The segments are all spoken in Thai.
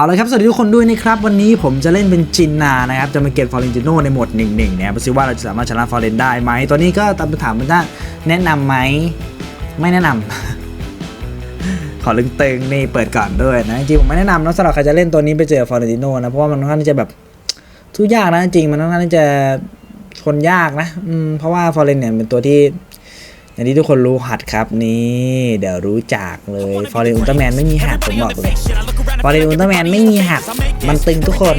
เอาละครับ สวัสดีทุกคนด้วยนะครับ วันนี้ผมจะเล่นเป็นจินนานะครับ จะมาเก็บฟอร์เรนติโนในโหมดหนึ่งหนึ่งเนี่ยดูซิว่าเราจะสามารถชนะฟอร์เรนได้ไหมตัวนี้ก็ตามคำถามมันว่าแนะนำไหม ไม่แนะนำ ขอลึงเติงนี่เปิดก่อนด้วยนะ จริงผมไม่แนะนำนะสำหรับใครจะเล่นตัวนี้ไปเจอฟอร์เรนติโนนะ เพราะว่ามันค่อนข้างที่จะแบบทุกยากนะจริงมันค่อนข้างที่จะทนยากนะอืมเพราะว่าฟอร์เรนเนี่ยเป็นตัวที่อย่างที่ทุกคนรู้หัดครับนี่เดี๋ยวรู้จักเลยฟอร์เรนอุลตร้าแมนไม่มีหัดผมบอกเลย ฟอร์เรนอุลตร้าแมนไม่มีหัดมันตึงทุกคน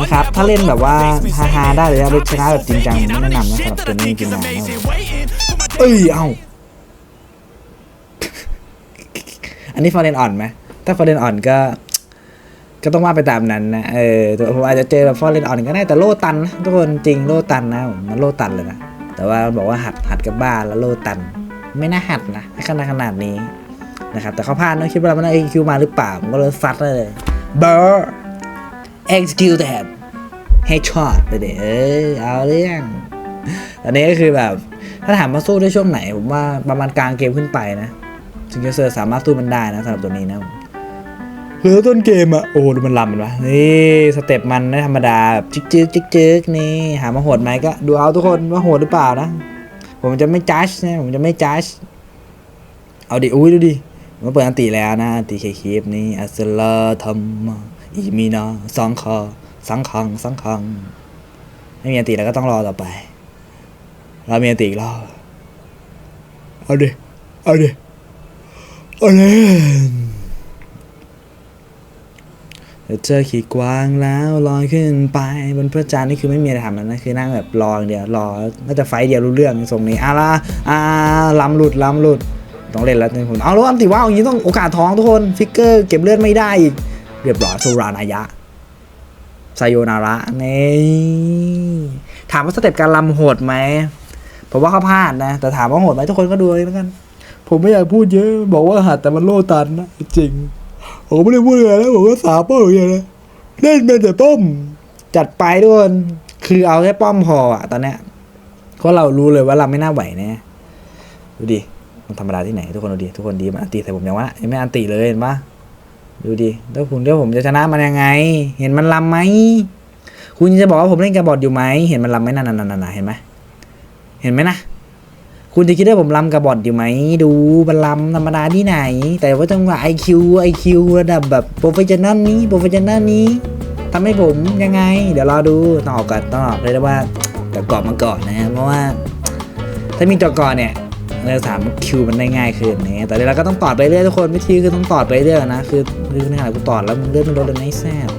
นะครับ ถ้าเล่นแบบว่าฮาฮาๆได้เลยนะชนะแบบจริงจังไม่แนะนำนะสำหรับตัวนี้จริงๆนะเอ้ยเอ้า อันนี้ฟอร์เรนอ่อนไหมถ้าฟอร์เรนอ่อนก็ ก็ต้องว่าไปตามนั้นนะ เออผมอาจจะเจอแบบฟอร์เรนอ่อนก็ได้แต่โลตันนะทุกคนจริงโลตันนะผมมันโลตันเลยนะ แต่ว่าบอกว่าหัดหัดกับบ้านแล้วโลตัน ไม่น่าหัดนะขนาดขนาดนี้ นะครับ แต่เขาพลาดนะคิดว่ามันได้คิวมาหรือเปล่าผมก็เลยซัดเลยเบอร์ executed headshot ไปเดเออเอาเรื่องตอนนี้ก็คือแบบ ถ้าถามว่าสู้ได้ช่วงไหน ผมว่าประมาณกลางเกมขึ้นไปนะซิงเกิลเซอร์สามารถสู้มันได้นะสำหรับตัวนี้นะคือต้นเกมอะโอ้ดูมันลำมันวะนี่สเต็ปมันไม่ธรรมดาแบบจิกจิกจิกจิกนี่หามาโหดไหมก็ดูเอาทุกคนว่าโหดหรือเปล่านะ ผมจะไม่จัดนะผมจะไม่จัดเอาดิอุ้ยดูดิ มาเปิดอันตีแล้วนะอันตีเคคลิปนี่อัสลาธรรมอีมีนาสังคอสังคังสังคัง ไม่มีอันตีแล้วก็ต้องรอต่อไป เรามีอันตีอีกรอบเอาดิเอาดิเอาเลยเดี๋ยวเจอขีดกวางแล้วลอยขึ้นไปบนพระจันทร์นี่คือไม่มีอะไรทำแล้วนะคือนั่งแบบรออย่างเดียวรอน่าจะไฟเดียวรู้เรื่องทรงนี้อะละอ่าลำหลุดลำหลุด ต้องเล่นแล้วผมเอาแล้วอันติว่าอย่างนี้ต้องโอกาสท้องทุกคนฟิกเกอร์เก็บเลือดไม่ได้อีกเรียบร้อยสุรานายะไซโยนาระนี่ถามว่าสเต็ปการลำโหดไหมผมว่าเขาพลาดนะ แต่ถามว่าโหดไหมทุกคนก็ดูเลยแล้วกัน ผมไม่อยากพูดเยอะ บอกว่าหัดแต่มันโลตันนะจริงผมไม่ได้พูดอะไรแล้วผมก็สาป้าอย่างนี้นะเล่นเป็นแต่ป้อมจัดไปด้วยคือเอาแค่ป้อมพออะตอนเนี้ยเพราะเรารู้เลยว่าเราไม่น่าไหวแน่ดูดิ มันธรรมดาที่ไหนทุกคนดูดิทุกคนดีมันอันตีใส่ผมยังวะยังไม่อันตีเลยเห็นปะดูดิแล้วคุณเดี๋ยวผมจะชนะมันยังไง เห็นมันลำไหมคุณจะบอกว่าผมเล่นกระบอดอยู่ไหมเห็นมันลำไหมนั่นนั่นนั่นเห็นไหมเห็นไหมนะคุณจะคิดว่าผมลำกระบอดอยู่ไหมดูมันลำธรรมดาที่ไหน แต่ว่าจังหวะ IQ IQ ระดับแบบโปรเฟชชั่นนัลนี้โปรเฟชชั่นนัลนี้ทำให้ผมยังไง เดี๋ยวรอดูต้องออกก่อนต้องออกเลยนะว่าแต่กรอบมาก่อนนะเพราะว่า ถ้ามีจอกรเนี่ย เราจะถามคิวมันได้ง่ายขึ้นนะแต่เดี๋ยวเราก็ต้องตอดไปเรื่อยทุกคนวิธีคือต้องตอดไปเรื่อยนะคือคือในขณะกูตอดแล้วมึงเลือดมันลดเลยไม่แซ่บ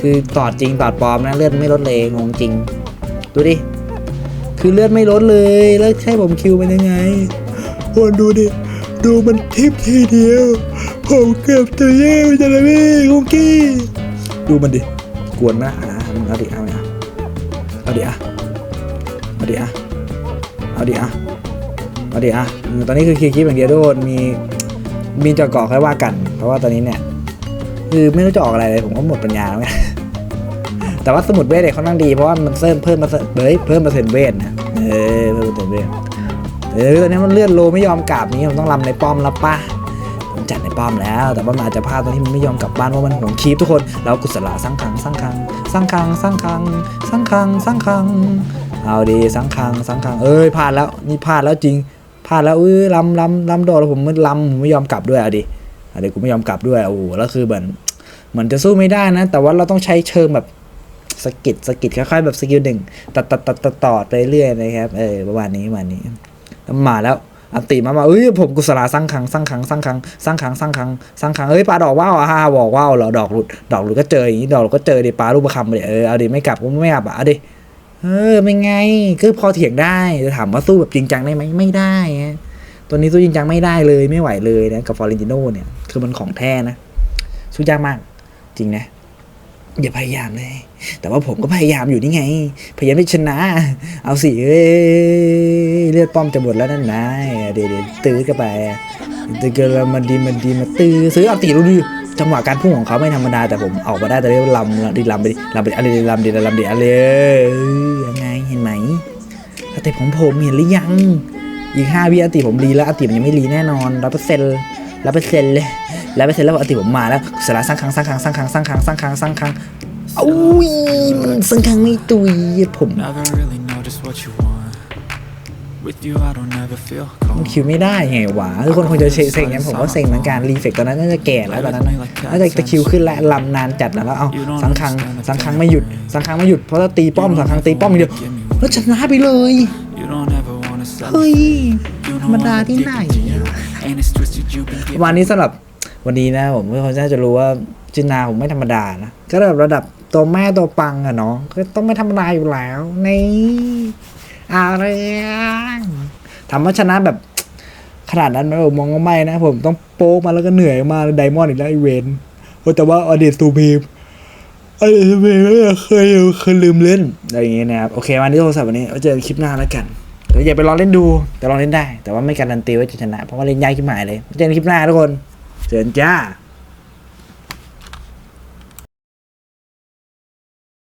คือตอดจริงตอดปลอมนะเลือดไม่ลดเลยงงจริง ดูดิคือเลือดไม่ลดเลยแล้วใช่ผมคิวมันยังไงคนดูดิดูมันทิปทีเดียว ผมเกือบตัวเย่จะเลยพี่คุกกี้ดูมันดิกวนมากอะมึงเอาดิเอาดิอะเอาดิอะเอาดิอะเอาดิอะ เอาดิอะ ตอนนี้คือคีย์คลิปอย่างเดียวทุกคนมีมีจอเกาะค่อยว่ากัน เพราะว่าตอนนี้เนี่ย คือไม่รู้จะออกอะไรเลย ผมก็หมดปัญญาแล้วไงแต่ว่าสมุดเวทเนี่ยเขานั่งดีเพราะว่ามันเพิ่มเพิ่มมาเฮ้ยเพิ่มเปอร์เซ็นต์เวทนะเออเพิ่มเปอร์เซ็นต์เวทเออตอนนี้มันเลื่อนโลไม่ยอมกลับนี้ผมต้องรำในป้อมแล้วป่ะผมจัดในป้อมแล้ว แต่ว่ามันอาจจะพลาดตอนที่มันไม่ยอมกลับบ้านเพราะมันห่วงคีปทุกคนแล้วกุศลาสร้างคังสร้างคังสร้างคังสร้างคังสร้างคังสร้างคังเอาดีสร้างคังสร้างคังเอ้ยพลาดแล้วนี่พลาดแล้วจริง พลาดแล้วเอ้ยลำลำลำโดดแล้วผมไม่ลำผมไม่ยอมกลับด้วยอาดิเอาดิกูไม่ยอมกลับด้วยโอ้โหแล้วคือเหมือนเหมือนจะสู้ไม่ได้นะ แต่ว่าเราต้องใช้เชิงแบบสกิดสกิดค่อยๆแบบสกิลหนึ่งตัดตัดตัดตัดต่อไปเรื่อยนะครับเออประมาณนี้ประมาณนี้มาแล้วอันติมามาเอ้ยผมกุศลาสร้างครั้งสร้างครั้งสร้างครั้งสร้างครั้งสร้างครั้งสร้างครั้งเอ้ยปลาดอกว่าวอะฮ่าบอกว่าวเหรอดอกหลุดดอกหลุดก็เจออย่างนี้ดอกหลุดก็เจอดิปลาลูกประคำเลยเออเอาดิไม่กลับก็ไม่กลับอะเอาดิ เออเป็นไงคือพอเถียงได้จะถามว่าสู้แบบจริงจังได้ไหมไม่ได้ตัวนี้สู้จริงจังไม่ได้เลยไม่ไหวเลยนะกับฟอร์เรนติโนเนี่ยคือมันของแท้นะสู้ยากมาก จริงนะอย่าพยายามเลย แต่ว่าผมก็พยายามอยู่นี่ไง พยายามที่ชนะ เอาสิเอ้ยเลือดป้อมจะหมดแล้วนั่นนะเดี๋ยวเตื้อกันไปตื้อกันมันดีมันดีมาตื้อซื้อเอาตีดูดิ จังหวะการพุ่งของเขาไม่ธรรมดาแต่ผมออกมาได้แต่เรียกว่าลำดิลำไปดิลำไปดิอะไรดิลำดิลำดิอะไรเอ้ยยังไงเห็นไหมสเต็ปของผมเห็นหรือยัง อีกห้าวิอติผมรีแล้วอติมันยังไม่รีแน่นอนร้อยเปอร์เซ็นต์ร้อยเปอร์เซ็นต์เลยแล้วไปอร์เสร็จแล้วปกติผมมาแล้วเสร็จแล้วสร้างครั้งสร้างครั้งสร้างครั้งสร้างครั้งสร้างครั้งสร้างครั้งอุ้ยมันสร้างครั้งไม่ตุยผม มัน calm. คิวไม่ได้ไงวะทุกคนคงจะเซ็งๆงั้นผมก็เซ็งเหมือนกันรีเฟกตอนนั้นน่าจะแก่แล้วตอนนั้นน่ะน่าจะตะคริวขึ้นแล้วลำนานจัดแล้วแล้วเอาสังคังสังคังไม่หยุดสังคังไม่หยุดเพราะถ้าตีป้อมสังคังตีป้อมอย่างเดียวแล้วชนะไปเลย You don't ever wanna sell เฮ้ย You ธรรมดาที่ไหน And it's twisted, you've been วันนี้สำหรับวันนี้นะผมก็คงน่าจะรู้ว่าจินนาผมไม่ธรรมดานะก็แบบระดับตัวแม่ตัวปังอะเนาะก็ต้องไม่ธรรมดาอยู่แล้วนี่อะไรามว่าชนะแบบขนาดนั้นไหมผมมองว่าไม่นะ ผมต้องโป๊กมาแล้วก็เหนื่อยมาไดมอนด์อีกแล้วไอเวนโอแต่ว่าอดีตตูพีมอดีตตูพีมเคยเคยลืมเล่นอะไรอย่างเงี้ยนะครับ โอเค วันนี้โทรศัพท์วันนี้เจอกันคลิปหน้าแล้วกันอย่าไปลองเล่นดู แต่ลองเล่นได้ แต่ว่าไม่การันตีว่าจะชนะ เพราะว่าเล่นยากขึ้นหมายเลย เจอกันคลิปหน้าทุกคน เจอกันจ้า